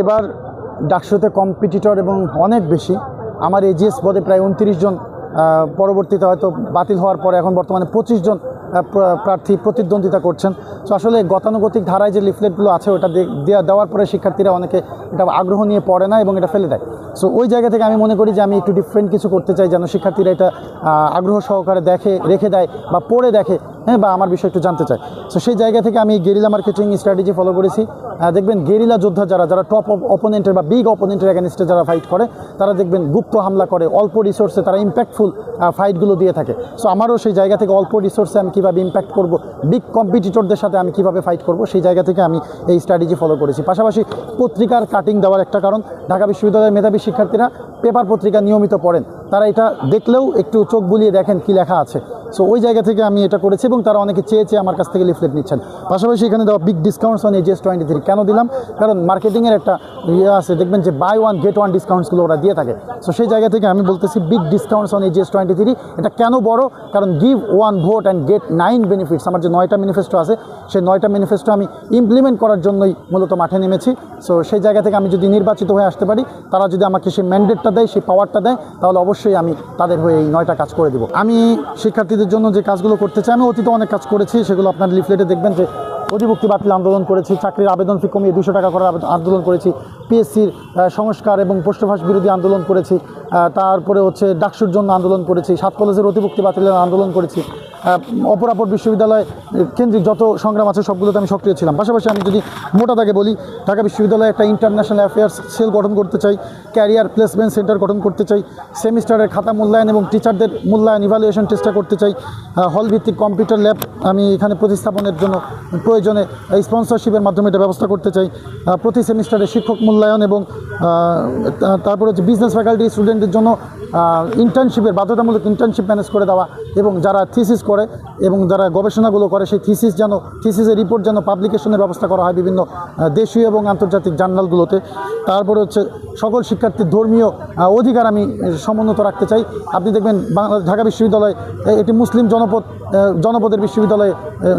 এবার ডাকসুতে কম্পিটিটর এবং অনেক বেশি। আমার এজিএস পদে প্রায় উনত্রিশ জন পরবর্তীতে হয়তো বাতিল হওয়ার পরে এখন বর্তমানে পঁচিশ জন প্রার্থী প্রতিদ্বন্দ্বিতা করছেন। সো আসলে গতানুগতিক ধারায় যে লিফলেটগুলো আছে, ওটা দেওয়ার পরে শিক্ষার্থীরা অনেকে এটা আগ্রহ নিয়ে পড়ে না এবং এটা ফেলে দেয়। সো ওই জায়গা থেকে আমি মনে করি যে আমি একটু ডিফারেন্ট কিছু করতে চাই, যেন শিক্ষার্থীরা এটা আগ্রহ সহকারে দেখে, রেখে দেয় বা পড়ে দেখে হ্যাঁ বা আমার বিষয় একটু জানতে চায় সো সেই জায়গা থেকে আমি গেরিলা মার্কেটিং স্ট্র্যাটেজি ফলো করেছি। দেখবেন গেরিলা যোদ্ধা যারা যারা টপ অপোনেন্টের বা বিগ অপোনেন্টের অ্যাগেনিস্টে যারা ফাইট করে, তারা দেখবেন গুপ্ত হামলা করে, অল্প রিসোর্সে তারা ইম্প্যাক্টফুল ফাইটগুলো দিয়ে থাকে। সো আমারও সেই জায়গা থেকে অল্প রিসোর্সে আমি কীভাবে ইম্প্যাক্ট করব বিগ কম্পিটিটরদের সাথে আমি কীভাবে ফাইট করব, সেই জায়গা থেকে আমি এই স্ট্র্যাটেজি ফলো করেছি। পাশাপাশি পত্রিকার কাটিং দেওয়ার একটা কারণ, ঢাকা বিশ্ববিদ্যালয়ের মেধাবী শিক্ষার্থীরা পেপার পত্রিকা নিয়মিত পড়েন। তারা এটা দেখলেও একটু চোখ বুলিয়ে দেখেন কি লেখা আছে। সো ওই জায়গা থেকে আমি এটা করেছি এবং তারা অনেকে চেয়ে চেয়ে আমার কাছ থেকে লিফলেট নিচ্ছেন। পাশাপাশি এখানে দেওয়া big discounts on AGS twenty three কেন দিলাম? কারণ মার্কেটিংয়ের একটা ইয়ে আছে, দেখবেন যে বাই ওয়ান গেট ওয়ান ডিসকাউন্টসগুলো ওরা দিয়ে থাকে। সো সেই জায়গা থেকে আমি বলতেছি big discounts on AGS twenty three এটা কেন বড়? কারণ give one vote and get nine benefits আমার যে নয়টা ম্যানিফেস্টো আছে, সেই নয়টা ম্যানিফেস্টো আমি ইমপ্লিমেন্ট করার জন্যই মূলত মাঠে নেমেছি। সো সেই জায়গা থেকে আমি যদি নির্বাচিত হয়ে আসতে পারি, তারা যদি আমাকে সেই ম্যান্ডেটটা দেয়, সেই পাওয়ারটা দেয়, তাহলে অবশ্যই আমি তাদের হয়ে এই নয়টা কাজ করে দেবো। আমি শিক্ষার্থীদের জন্য যে কাজগুলো করতে চাই আমি অতীতে অনেক কাজ করেছি, সেগুলো আপনার লিফলেটে দেখবেন যে অধিভুক্তি বাতিল আন্দোলন করেছি, চাকরির আবেদন ফি কমিয়ে দুশো টাকা করার আন্দোলন করেছি পিএসসির সংস্কার এবং পোস্টভাস বিরোধী আন্দোলন করেছি তারপরে হচ্ছে ডাকসুর জন্য আন্দোলন করেছি, সাত কলেজের অধিভুক্তি বাতিলের আন্দোলন করেছি অপরাপর বিশ্ববিদ্যালয়, কেন্দ্রিক যত সংগ্রাম আছে সবগুলোতে আমি সক্রিয় ছিলাম। পাশাপাশি আমি যদি মোটা দাগে বলি, ঢাকা বিশ্ববিদ্যালয়ে একটা ইন্টারন্যাশনাল অ্যাফেয়ার্স সেল গঠন করতে চাই ক্যারিয়ার প্লেসমেন্ট সেন্টার গঠন করতে চাই, সেমিস্টারের খাতা মূল্যায়ন এবং টিচারদের মূল্যায়ন ইভ্যালুয়েশন টেস্টটা করতে চাই হল ভিত্তিক কম্পিউটার ল্যাব আমি এখানে প্রতিস্থাপনের জন্য প্রয়োজনে স্পন্সরশিপের মাধ্যমে এটা ব্যবস্থা করতে চাই প্রতি সেমিস্টারে শিক্ষক মূল্যায়ন এবং তারপরে হচ্ছে বিজনেস ফ্যাকাল্টি স্টুডেন্টদের জন্য ইন্টার্নশিপের বাধ্যতামূলক ইন্টার্নশিপ ম্যানেজ করে দেওয়া এবং যারা থিসিস করে এবং যারা গবেষণাগুলো করে, সেই থিসিস যেন থিসিসের রিপোর্ট যেন পাবলিকেশনের ব্যবস্থা করা হয় বিভিন্ন দেশীয় এবং আন্তর্জাতিক জার্নালগুলোতে। তারপরে হচ্ছে সকল শিক্ষার্থীর ধর্মীয় অধিকার আমি সমুন্নত রাখতে চাই। আপনি দেখবেন বাংলা ঢাকা বিশ্ববিদ্যালয় এটি মুসলিম জনপদ জনপদের বিশ্ববিদ্যালয়ে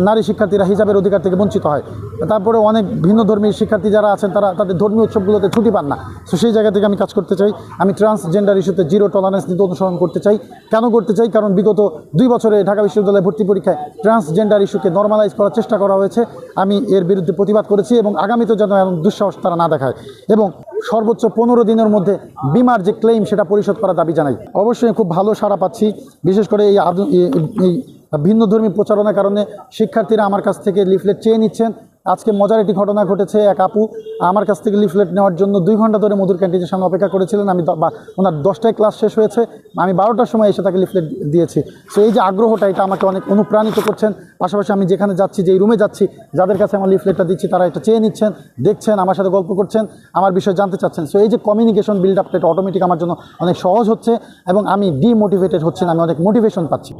নারী শিক্ষার্থীরা হিসাবের অধিকার থেকে বঞ্চিত হয়। তারপরে অনেক ভিন্ন ধর্মীয় শিক্ষার্থী যারা আছেন, তারা তাদের ধর্মীয় উৎসবগুলোতে ছুটি পান না। সো সেই জায়গা থেকে আমি কাজ করতে চাই। আমি ট্রান্সজেন্ডার ইস্যুতে জিরো টলারেন্স নীতি অনুসরণ করতে চাই। কেন করতে চাই? কারণ বিগত দুই বছরে ঢাকা বিশ্ববিদ্যালয়ে ভর্তি পরীক্ষায় ট্রান্সজেন্ডার ইস্যুকে নর্মালাইজ করার চেষ্টা করা হয়েছে। আমি এর বিরুদ্ধে প্রতিবাদ করেছি এবং আগামীতে যেন এমন দুঃসাহস তারা না দেখায়। এবং সর্বোচ্চ পনেরো দিনের মধ্যে বিমার যে ক্লেম সেটা পরিশোধ করার দাবি জানাই। অবশ্যই খুব ভালো সাড়া পাচ্ছি। বিশেষ করে এই আধু- এই- এই ভিন্ন ধর্মী প্রচারণার কারণে শিক্ষার্থীরা আমার কাছ থেকে লিফলেট চেয়ে নিচ্ছেন। আজকে মজার একটি ঘটনা ঘটেছে। এক আপু আমার কাছ থেকে লিফলেট নেওয়ার জন্য দুই ঘণ্টা ধরে মধুর ক্যান্টিনের সঙ্গে অপেক্ষা করেছিলেন। আমি ওনার দশটায় ক্লাস শেষ হয়েছে। আমি বারোটার সময় এসে তাকে লিফলেট দিয়েছি। সো এই যে আগ্রহটা, এটা আমাকে অনেক অনুপ্রাণিত করছেন। পাশাপাশি আমি যেখানে যাচ্ছি যেই রুমে যাচ্ছি, যাদের কাছে আমার লিফলেটটা দিচ্ছি, তারা এটা চেয়ে নিচ্ছেন, দেখছেন, আমার সাথে গল্প করছেন, আমার বিষয়ে জানতে চাচ্ছেন। সো এই যে কমিউনিকেশন বিল্ড আপটা এটা অটোমেটিক আমার জন্য অনেক সহজ হচ্ছে এবং আমি ডিমোটিভেটেড হচ্ছেন আমি অনেক মোটিভেশন পাচ্ছি।